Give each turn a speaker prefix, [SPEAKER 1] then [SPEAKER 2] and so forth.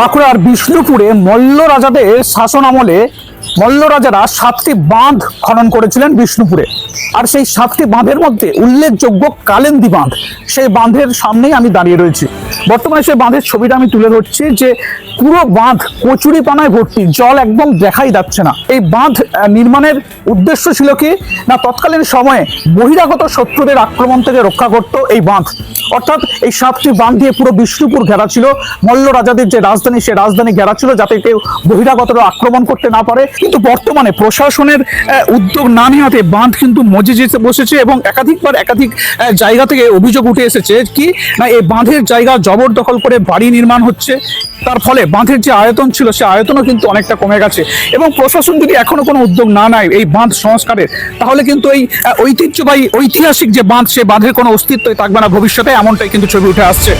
[SPEAKER 1] বাঁকুড়ার বিষ্ণুপুরে মল্ল রাজাদের শাসন আমলে মল্ল রাজারা সাতটি বাঁধ খনন করেছিলেন বিষ্ণুপুরে। আর সেই সাতটি বাঁধের মধ্যে উল্লেখযোগ্য কালেন্দি বাঁধ। সেই বাঁধের সামনেই আমি দাঁড়িয়ে রয়েছি। বর্তমানে সেই বাঁধের ছবিটা আমি তুলে ধরছি যে পুরো বাঁধ কচুরি পানায় ভর্তি, জল একদম দেখাই যাচ্ছে না। এই বাঁধ নির্মাণের উদ্দেশ্য ছিল কি? না, তৎকালীন সময়ে বহিরাগত শত্রুদের আক্রমণ থেকে রক্ষা করত এই বাঁধ। অর্থাৎ এই সাতটি বাঁধ দিয়ে পুরো বিষ্ণুপুর ঘেরা ছিল। মল্ল রাজাদের যে রাজধানী, সে রাজধানী ঘেরা ছিল যাতে কেউ বহিরাগতরা আক্রমণ করতে না পারে। কিন্তু বর্তমানে প্রশাসনের উদ্যোগ না নেওয়াতে বাঁধ কিন্তু মজে যেতে বসেছে এবং একাধিকবার একাধিক জায়গা থেকে অভিযোগ উঠে এসেছে কি, না, এই বাঁধের জায়গা জবরদখল করে বাড়ি নির্মাণ হচ্ছে। তার ফলে বাঁধের যে আয়তন ছিল, সে আয়তনও কিন্তু অনেকটা কমে গেছে। এবং প্রশাসন যদি এখনও কোনো উদ্যোগ না নেয় এই বাঁধ সংস্কারের, তাহলে কিন্তু এই ঐতিহ্যবাহী, ঐতিহাসিক যে বাঁধ, সে বাঁধের কোনো অস্তিত্বই থাকবে না ভবিষ্যতে, এমনটাই কিন্তু ছবি উঠে আসছে।